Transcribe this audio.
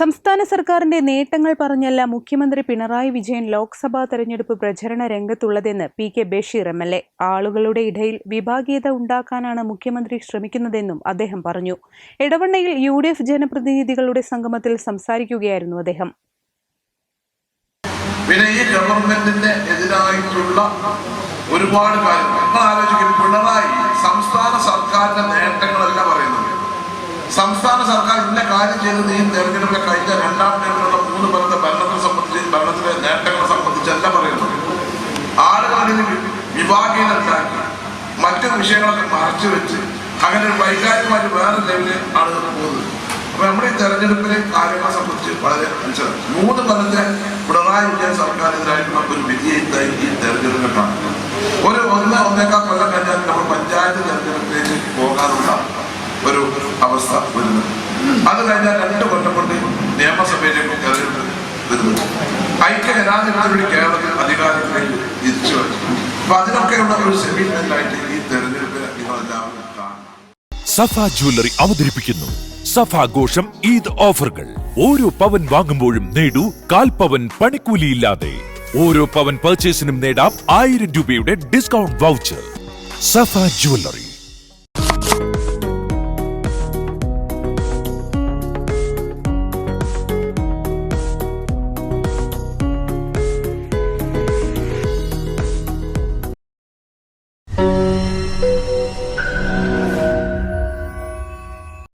സംസ്ഥാന സർക്കാരിന്റെ നേട്ടങ്ങൾ പറഞ്ഞല്ല മുഖ്യമന്ത്രി പിണറായി വിജയൻ ലോക്സഭാ തെരഞ്ഞെടുപ്പ് പ്രചരണ രംഗത്തുള്ളതെന്ന് P K Basheer M L A. ആളുകളുടെ ഇടയിൽ വിഭാഗീയത ഉണ്ടാക്കാനാണ് മുഖ്യമന്ത്രി ശ്രമിക്കുന്നതെന്നും അദ്ദേഹം പറഞ്ഞു. ഇടവണ്ണയിൽ യു ഡി എഫ് ജനപ്രതിനിധികളുടെ സംഗമത്തിൽ സംസാരിക്കുകയായിരുന്നു അദ്ദേഹം. പിന്നെ ഈ ഗവൺമെന്റിന്റെ എതിരായിട്ടുള്ള ഒരുപാട് കാര്യങ്ങൾ. നമ്മൾ പിണറായി സംസ്ഥാന സർക്കാരിന്റെ നേട്ടങ്ങളല്ല പറയുന്നത് സംസ്ഥാന സർക്കാർ ഇന്ന കാര്യം ചെയ്തത് ഈ തെരഞ്ഞെടുപ്പ് കഴിഞ്ഞ രണ്ടാം ടേമിലുള്ള മൂന്ന് പേരുടെ ഭരണത്തെ സംബന്ധിച്ച് ഭരണത്തിലെ നേട്ടങ്ങളെ സംബന്ധിച്ചല്ല പറയുന്നത് ആളുകളിൽ വിഭാഗീയത ഉണ്ടാക്കി മറ്റു വിഷയങ്ങളൊക്കെ മറച്ചു വെച്ച് അങ്ങനെ ഒരു വൈകാരികമായിട്ട് വേറെ ലെവലിൽ ആളുകൾ പോകുന്നത് അപ്പൊ നമ്മുടെ ഈ തെരഞ്ഞെടുപ്പിലെ കാര്യങ്ങളെ സംബന്ധിച്ച് വളരെ മനസ്സിലാക്കി മൂന്ന് കൊല്ലത്തെ പിണറായി വിജയൻ സർക്കാരിനെതിരായിട്ടുള്ള ഒരു വിജയത്തായി ഈ തെരഞ്ഞെടുപ്പിനെ കാണുന്നത്. ഒരു ഒന്ന് ഒന്നേക്കാൾ കൊല്ലം കഴിഞ്ഞാൽ നമ്മൾ പഞ്ചായത്ത് തെരഞ്ഞെടുപ്പിലേക്ക് പോകാനുള്ള ഒരു അവസ്ഥ വരുന്നത്. അത് കഴിഞ്ഞാൽ രണ്ട് കൊല്ലം കൊണ്ട് നിയമസഭയിലേക്ക് തെരഞ്ഞെടുപ്പ് വരുന്നത്. ഐക്യ ജനാധിപത്യത്തിൽ കേരളത്തിൽ അധികാരത്തിലേക്ക് തിരിച്ചു വരും അപ്പൊ അതിനൊക്കെയുള്ള ഒരു സെമിനായിട്ട് ഈ തെരഞ്ഞെടുപ്പിനെ നിങ്ങളെല്ലാവരും സഫ ജ്വല്ലറി അവതരിപ്പിക്കുന്നു. സഫ ആഘോഷം ഈദ് ഓഫറുകൾ. ഓരോ പവൻ വാങ്ങുമ്പോഴും നേടൂ കാൽ പവൻ പണിക്കൂലിയില്ലാതെ. ഓരോ പവൻ പർച്ചേസിനും നേടാം ആയിരം രൂപയുടെ ഡിസ്കൗണ്ട് വൗച്ചർ സഫ ജ്വല്ലറി.